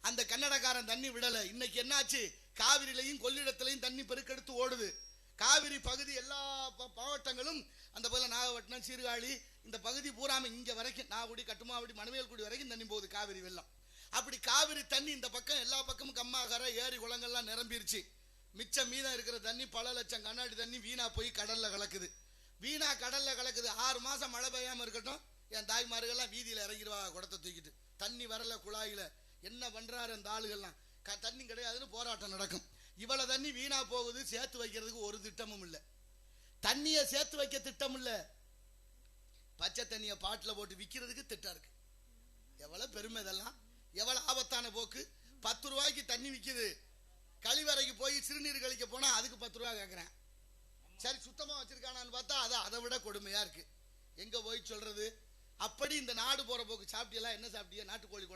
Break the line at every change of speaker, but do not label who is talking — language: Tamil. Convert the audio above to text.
அந்த கன்னடக்காரன் தண்ணி விடல. இன்னைக்கு என்னாச்சு? காவிரிலையும் கொள்ளிடத்திலையும் தண்ணி பெருக்கெடுத்து ஓடுது. காவிரி பகுதி எல்லா மாவட்டங்களும் அந்த போல நாகப்பட்டினம் சீர்காழி இந்த பகுதி பூராம இங்க வரைக்கும் நாகுடி கட்டுமாவடி மணவேல்குடி வரைக்கும் தண்ணி போகுது காவிரி வெள்ளம். அப்படி காவிரி தண்ணி இந்த பக்கம் எல்லா பக்கமும் கம்மாகரை ஏரி குளங்கள்லாம் நிரம்பிருச்சு. மிச்சம் மீதம் இருக்கிற தண்ணி பல லட்சம் கண்ணாடி தண்ணி வீணா போய் கடல்ல கலக்குது. வீணா கடல்ல கலக்குது. ஆறு மாசம் மழை பெய்யாம இருக்கட்டும் என் தாய்மார்கள்லாம் வீதியில இறங்கிடுவா குடத்தை தூக்கிட்டு. தண்ணி வரல குழாயில. என்ன பண்றாரு அந்த ஆளுகள்லாம்? க- தண்ணி கிடையாதுன்னு போராட்டம் நடக்கும். இவ்வளவு தண்ணி வீணா போகுது சேர்த்து வைக்கிறதுக்கு ஒரு திட்டமும் இல்லை. தண்ணியை சேர்த்து வைக்க திட்டம் இல்லை. பச்சை தண்ணியை பாட்டில் போட்டு விற்கிறதுக்கு திட்டம் இருக்கு. எவ்வளவு பெருமை இதெல்லாம். எவ்வளவு ஆபத்தான போக்கு. பத்து ரூபாய்க்கு தண்ணி விற்கிது கழிவறைக்கு போய் சிறுநீர் கழிக்க போனா அதுக்கு பத்து ரூபா கேட்குறேன் சரி சுத்தமா வச்சிருக்கானான்னு பார்த்தா அது அதை விட கொடுமையா இருக்கு. எங்க போய் சொல்றது? அப்படி இந்த நாடு போற போக்கு சாப்பிட்டியெல்லாம் என்ன சாப்பிட்டியா? நாட்டுக்கோழி